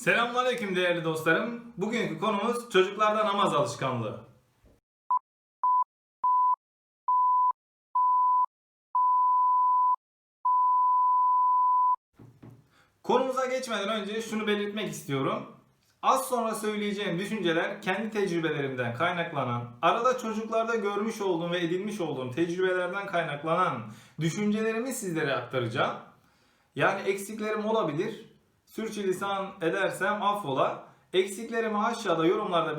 Selamünaleyküm değerli dostlarım. Bugünkü konumuz çocuklarda namaz alışkanlığı. Konumuza geçmeden önce şunu belirtmek istiyorum. Az sonra söyleyeceğim düşünceler kendi tecrübelerimden kaynaklanan, arada çocuklarda görmüş olduğum ve edinmiş olduğum tecrübelerden kaynaklanan düşüncelerimi sizlere aktaracağım. Yani eksiklerim olabilir. Sürçülisan edersem affola. Eksiklerimi aşağıda yorumlarda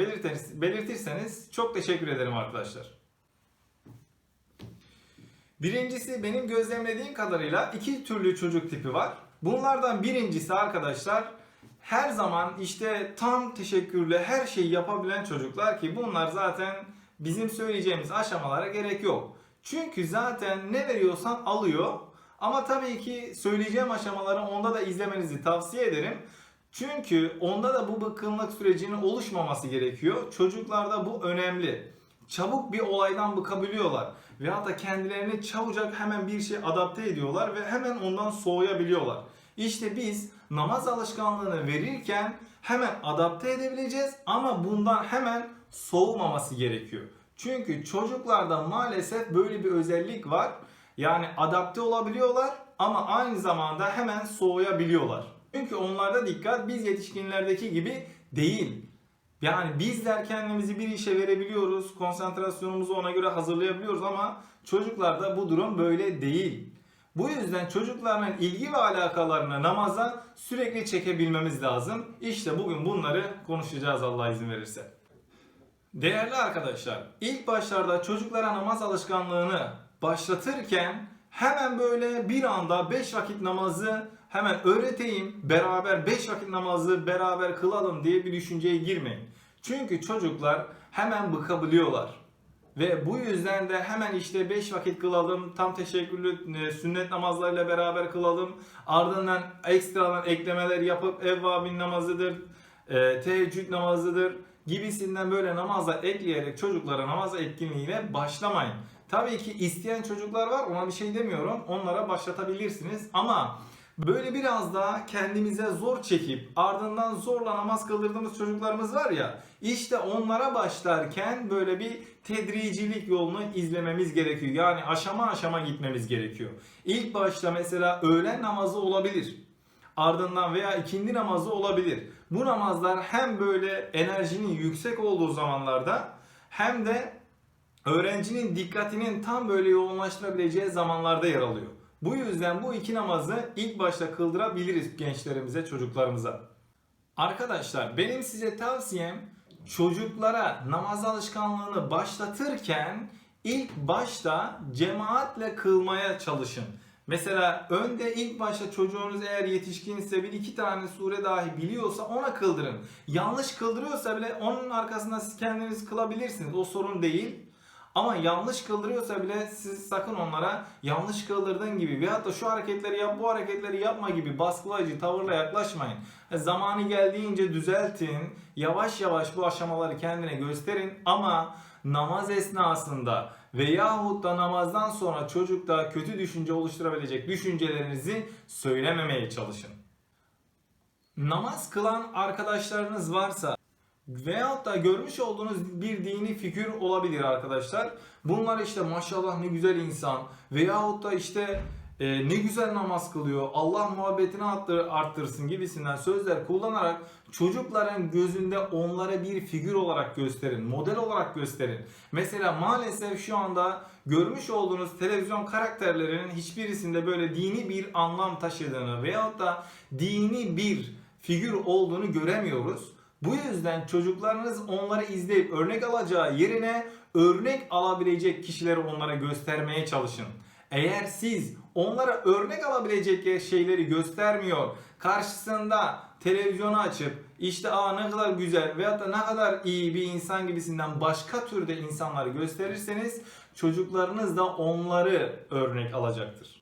belirtirseniz çok teşekkür ederim arkadaşlar. Birincisi benim gözlemlediğim kadarıyla iki türlü çocuk tipi var. Bunlardan birincisi arkadaşlar her zaman işte tam teşekkürle her şeyi yapabilen çocuklar ki bunlar zaten bizim söyleyeceğimiz aşamalara gerek yok. Çünkü zaten ne veriyorsan alıyor. Ama tabii ki söyleyeceğim aşamaları onda da izlemenizi tavsiye ederim. Çünkü onda da bu bıkkınlık sürecinin oluşmaması gerekiyor. Çocuklarda bu önemli. Çabuk bir olaydan bıkabiliyorlar. Veyahut da kendilerini çabucak hemen bir şey adapte ediyorlar ve hemen ondan soğuyabiliyorlar. İşte biz namaz alışkanlığını verirken hemen adapte edebileceğiz ama bundan hemen soğumaması gerekiyor. Çünkü çocuklarda maalesef böyle bir özellik var. Yani adapte olabiliyorlar ama aynı zamanda hemen soğuyabiliyorlar. Çünkü onlarda dikkat biz yetişkinlerdeki gibi değil. Yani bizler kendimizi bir işe verebiliyoruz, konsantrasyonumuzu ona göre hazırlayabiliyoruz ama çocuklarda bu durum böyle değil. Bu yüzden çocukların ilgi ve alakalarını namaza sürekli çekebilmemiz lazım. İşte bugün bunları konuşacağız Allah izin verirse. Değerli arkadaşlar, ilk başlarda çocuklara namaz alışkanlığını başlatırken hemen böyle bir anda 5 vakit namazı hemen öğreteyim, beraber 5 vakit namazı beraber kılalım diye bir düşünceye girmeyin. Çünkü çocuklar hemen bıkabiliyorlar. Ve bu yüzden de hemen işte 5 vakit kılalım, tam teşekkürlü e, sünnet namazlarıyla beraber kılalım. Ardından ekstradan eklemeler yapıp evvabin namazıdır, e, teheccüd namazıdır gibisinden böyle namazlar ekleyerek çocuklara namaz etkinliğiyle başlamayın. Tabii ki isteyen çocuklar var ona bir şey demiyorum. Onlara başlatabilirsiniz ama böyle biraz daha kendimize zor çekip ardından zorla namaz kıldırdığımız çocuklarımız var ya işte onlara başlarken böyle bir tedricilik yolunu izlememiz gerekiyor. Yani aşama aşama gitmemiz gerekiyor. İlk başta mesela öğlen namazı olabilir ardından veya ikindi namazı olabilir. Bu namazlar hem böyle enerjinin yüksek olduğu zamanlarda hem de öğrencinin dikkatinin tam böyle yoğunlaştırabileceği zamanlarda yer alıyor. Bu yüzden bu iki namazı ilk başta kıldırabiliriz gençlerimize, çocuklarımıza. Arkadaşlar benim size tavsiyem çocuklara namaz alışkanlığını başlatırken ilk başta cemaatle kılmaya çalışın. Mesela önde ilk başta çocuğunuz eğer yetişkinse bir iki tane sure dahi biliyorsa ona kıldırın. Yanlış kıldırıyorsa bile onun arkasında siz kendiniz kılabilirsiniz. O sorun değil. Ama yanlış kıldırıyorsa bile siz sakın onlara yanlış kıldırdığın gibi veyahut da şu hareketleri yap bu hareketleri yapma gibi baskılayıcı tavırla yaklaşmayın. E, Zamanı geldiğince düzeltin. Yavaş yavaş bu aşamaları kendine gösterin ama namaz esnasında veyahut da namazdan sonra çocukta kötü düşünce oluşturabilecek düşüncelerinizi söylememeye çalışın. Namaz kılan arkadaşlarınız varsa Veyahut da görmüş olduğunuz bir dini figür olabilir arkadaşlar. Bunlar işte maşallah ne güzel insan veyahut da işte e, ne güzel namaz kılıyor, Allah muhabbetini arttır, arttırsın gibisinden sözler kullanarak çocukların gözünde onlara bir figür olarak gösterin, model olarak gösterin. Mesela maalesef şu anda görmüş olduğunuz televizyon karakterlerinin hiçbirisinde böyle dini bir anlam taşıdığını veyahut da dini bir figür olduğunu göremiyoruz. Bu yüzden çocuklarınız onları izleyip örnek alacağı yerine örnek alabilecek kişileri onlara göstermeye çalışın. Eğer siz onlara örnek alabilecek şeyleri göstermiyor, karşısında televizyonu açıp işte aa ne kadar güzel veyahut da ne kadar iyi bir insan gibisinden başka türde insanları gösterirseniz çocuklarınız da onları örnek alacaktır.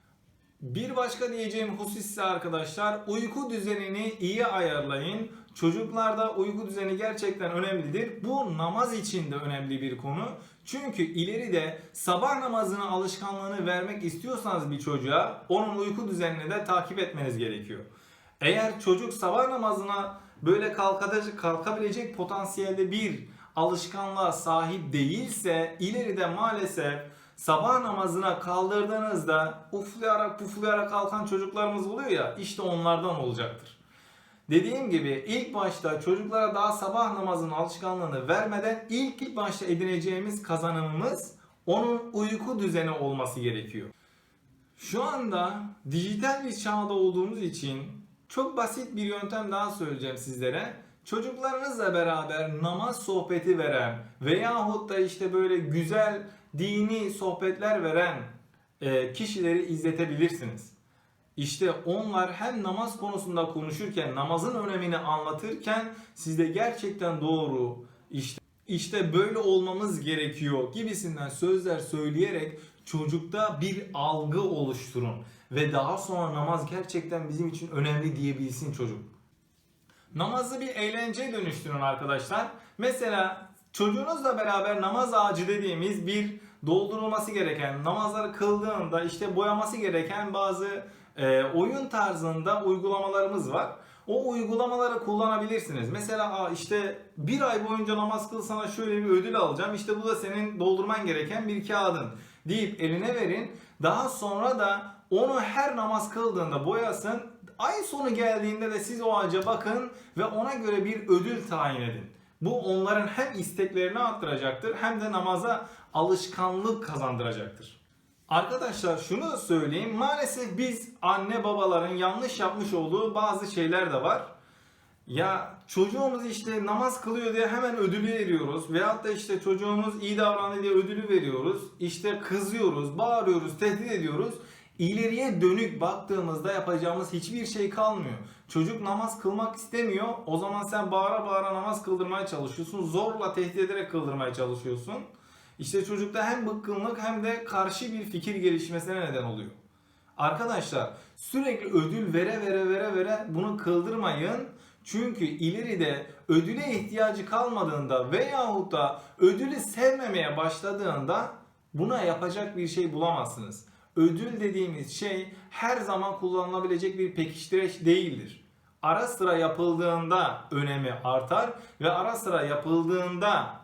Bir başka diyeceğim husus ise arkadaşlar uyku düzenini iyi ayarlayın. Çocuklarda uyku düzeni gerçekten önemlidir. Bu namaz için de önemli bir konu. Çünkü ileride sabah namazını alışkanlığını vermek istiyorsanız bir çocuğa onun uyku düzenini de takip etmeniz gerekiyor. Eğer çocuk sabah namazına böyle kalkabilecek potansiyelde bir alışkanlığa sahip değilse ileride maalesef sabah namazına kaldırdığınızda uflayarak puflayarak kalkan çocuklarımız oluyor ya işte onlardan olacaktır. Dediğim gibi ilk başta çocuklara daha sabah namazının alışkanlığını vermeden ilk ilk başta edineceğimiz kazanımımız onun uyku düzeni olması gerekiyor. Şu anda dijital bir çağda olduğumuz için çok basit bir yöntem daha söyleyeceğim sizlere. Çocuklarınızla beraber namaz sohbeti veren veyahut da işte böyle güzel dini sohbetler veren e, kişileri izletebilirsiniz. İşte onlar hem namaz konusunda konuşurken, namazın önemini anlatırken sizde gerçekten doğru, işte işte böyle olmamız gerekiyor gibisinden sözler söyleyerek çocukta bir algı oluşturun ve daha sonra namaz gerçekten bizim için önemli diyebilsin çocuk. Namazı bir eğlenceye dönüştürün arkadaşlar. Mesela çocuğunuzla beraber namaz ağacı dediğimiz bir doldurulması gereken, namazları kıldığında işte boyaması gereken bazı e, oyun tarzında uygulamalarımız var. O uygulamaları kullanabilirsiniz. Mesela "Aa, işte bir ay boyunca namaz kıl sana şöyle bir ödül alacağım. İşte bu da senin doldurman gereken bir kağıdın deyip eline verin. Daha sonra da onu her namaz kıldığında boyasın. Ay sonu geldiğinde de siz o ağaca bakın ve ona göre bir ödül tayin edin. Bu onların hem isteklerini arttıracaktır hem de namaza alışkanlık kazandıracaktır. Arkadaşlar şunu da söyleyeyim. Maalesef biz anne babaların yanlış yapmış olduğu bazı şeyler de var. Ya çocuğumuz işte namaz kılıyor diye hemen ödülü veriyoruz. Veyahut da işte çocuğumuz iyi davrandı diye ödülü veriyoruz. İşte kızıyoruz, bağırıyoruz, tehdit ediyoruz. İleriye dönük baktığımızda yapacağımız hiçbir şey kalmıyor. Çocuk namaz kılmak istemiyor. O zaman sen bağıra bağıra namaz kıldırmaya çalışıyorsun. Zorla tehdit ederek kıldırmaya çalışıyorsun. İşte çocukta hem bıkkınlık hem de karşı bir fikir gelişmesine neden oluyor. Arkadaşlar sürekli ödül vere vere vere vere bunu kıldırmayın. Çünkü ileride ödüle ihtiyacı kalmadığında veyahut da ödülü sevmemeye başladığında buna yapacak bir şey bulamazsınız. Ödül dediğimiz şey her zaman kullanılabilecek bir pekiştireç değildir. Ara sıra yapıldığında önemi artar ve ara sıra yapıldığında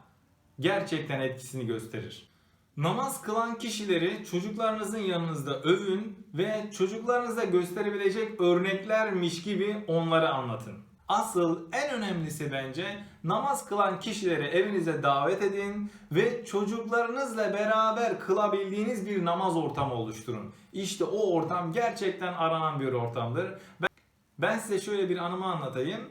gerçekten etkisini gösterir. Namaz kılan kişileri çocuklarınızın yanınızda övün ve çocuklarınıza gösterebilecek örneklermiş gibi onları anlatın. Asıl en önemlisi bence namaz kılan kişileri evinize davet edin ve çocuklarınızla beraber kılabildiğiniz bir namaz ortamı oluşturun. İşte o ortam gerçekten aranan bir ortamdır. Ben size şöyle bir anımı anlatayım.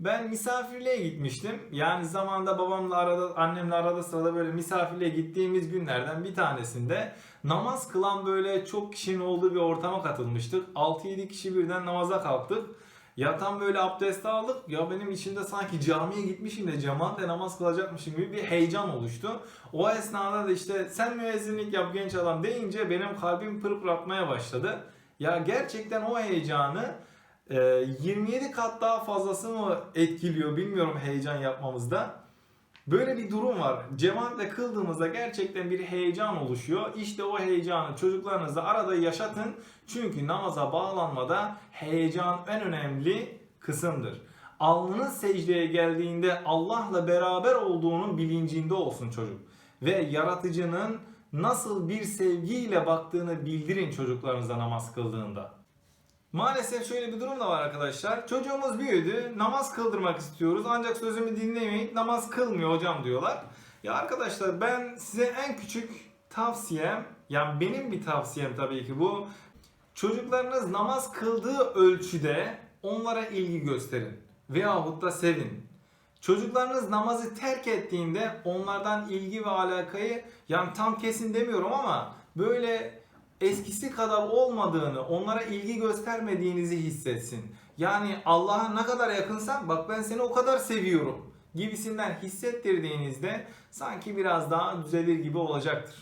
Ben misafirliğe gitmiştim. Yani zamanında babamla arada, annemle arada sırada böyle misafirliğe gittiğimiz günlerden bir tanesinde namaz kılan böyle çok kişinin olduğu bir ortama katılmıştık. 6-7 kişi birden namaza kalktık. Ya tam böyle abdest aldık. Ya benim içimde sanki camiye gitmişim de cemaatle namaz kılacakmışım gibi bir heyecan oluştu. O esnada da işte sen müezzinlik yap genç adam deyince benim kalbim pırpır atmaya başladı. Ya gerçekten o heyecanı 27 kat daha fazlası mı etkiliyor bilmiyorum heyecan yapmamızda. Böyle bir durum var. Cemaatle kıldığımızda gerçekten bir heyecan oluşuyor. İşte o heyecanı çocuklarınızla arada yaşatın. Çünkü namaza bağlanmada heyecan en önemli kısımdır. Alnınız secdeye geldiğinde Allah'la beraber olduğunun bilincinde olsun çocuk. Ve yaratıcının nasıl bir sevgiyle baktığını bildirin çocuklarınıza namaz kıldığında. Maalesef şöyle bir durum da var arkadaşlar. Çocuğumuz büyüdü, namaz kıldırmak istiyoruz ancak sözümü dinlemeyip namaz kılmıyor hocam diyorlar. Ya arkadaşlar ben size en küçük tavsiyem, yani benim bir tavsiyem tabii ki bu. Çocuklarınız namaz kıldığı ölçüde onlara ilgi gösterin veyahut da sevin. Çocuklarınız namazı terk ettiğinde onlardan ilgi ve alakayı yani tam kesin demiyorum ama böyle eskisi kadar olmadığını, onlara ilgi göstermediğinizi hissetsin. Yani Allah'a ne kadar yakınsan bak ben seni o kadar seviyorum gibisinden hissettirdiğinizde sanki biraz daha düzelir gibi olacaktır.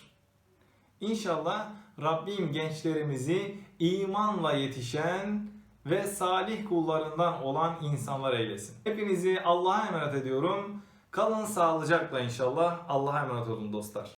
İnşallah Rabbim gençlerimizi imanla yetişen ve salih kullarından olan insanlar eylesin. Hepinizi Allah'a emanet ediyorum. Kalın sağlıcakla inşallah. Allah'a emanet olun dostlar.